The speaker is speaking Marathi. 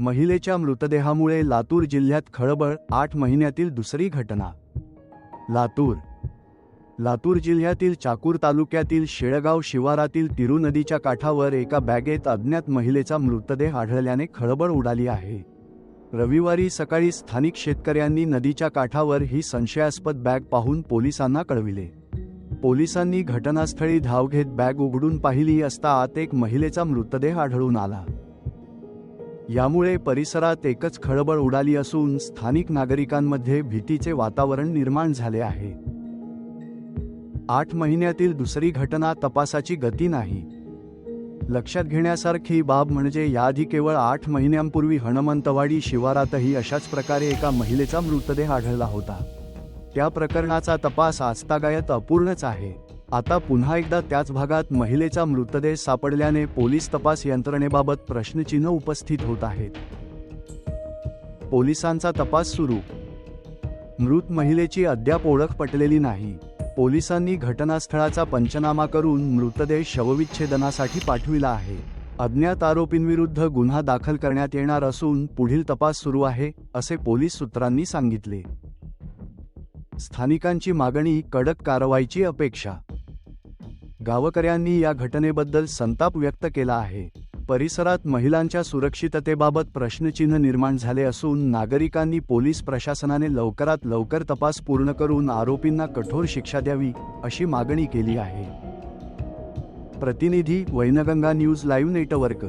महिलेच्या मृतदेहामुळे लातूर जिल्ह्यात खळबळ आठ महिन्यातील दुसरी घटना. लातूर. लातूर जिल्ह्यातील चाकूर तालुक्यातील शेळगाव शिवारातील तिरू नदीच्या काठावर एका बॅगेत अज्ञात महिलेचा मृतदेह आढळल्याने खळबळ उडाली आहे. रविवारी सकाळी स्थानिक शेतकऱ्यांनी नदीच्या काठावर ही संशयास्पद बॅग पाहून पोलिसांना कळविले. पोलिसांनी घटनास्थळी धाव घेत बॅग उघडून पाहिली असता आत एक महिलेचा मृतदेह आढळून आला. यामुळे परिसरात एकच खळबळ उडाली असून स्थानिक नागरिकांमध्ये भीतीचे वातावरण निर्माण झाले आहे. आठ महिन्यातील दुसरी घटना तपासाची गती नाही. लक्षात घेण्यासारखी बाब म्हणजे याआधी केवळ आठ महिन्यांपूर्वी हनुमंतवाडी शिवारातही अशाच प्रकारे एका महिलेचा मृतदेह आढळला होता. त्या प्रकरणाचा तपास आजतागायत अपूर्णच आहे. आता पुन्हा एकदा त्याच भागात महिलेचा मृतदेह सापडल्याने पोलीस तपास यंत्रणेबाबत प्रश्नचिन्ह उपस्थित होत आहेत. पोलिसांचा तपास सुरू. मृत महिलेची अद्याप ओळख पटलेली नाही. पोलिसांनी घटनास्थळाचा पंचनामा करून मृतदेह शवविच्छेदनासाठी पाठविला आहे. अज्ञात आरोपींविरुद्ध गुन्हा दाखल करण्यात येणार असून पुढील तपास सुरू आहे असे पोलीस सूत्रांनी सांगितले. स्थानिकांची मागणी कडक कारवाईची अपेक्षा गावकऱ्यांनी या घटनेबद्दल संताप व्यक्त केला आहे. परिसरात महिलांच्या सुरक्षिततेबाबत प्रश्नचिन्ह निर्माण झाले असून नागरिकांनी पोलीस प्रशासनाने लवकरात लवकर तपास पूर्ण करून आरोपींना कठोर शिक्षा द्यावी अशी मागणी केली आहे. प्रतिनिधी वैनगंगा न्यूज लाईव्ह नेटवर्क.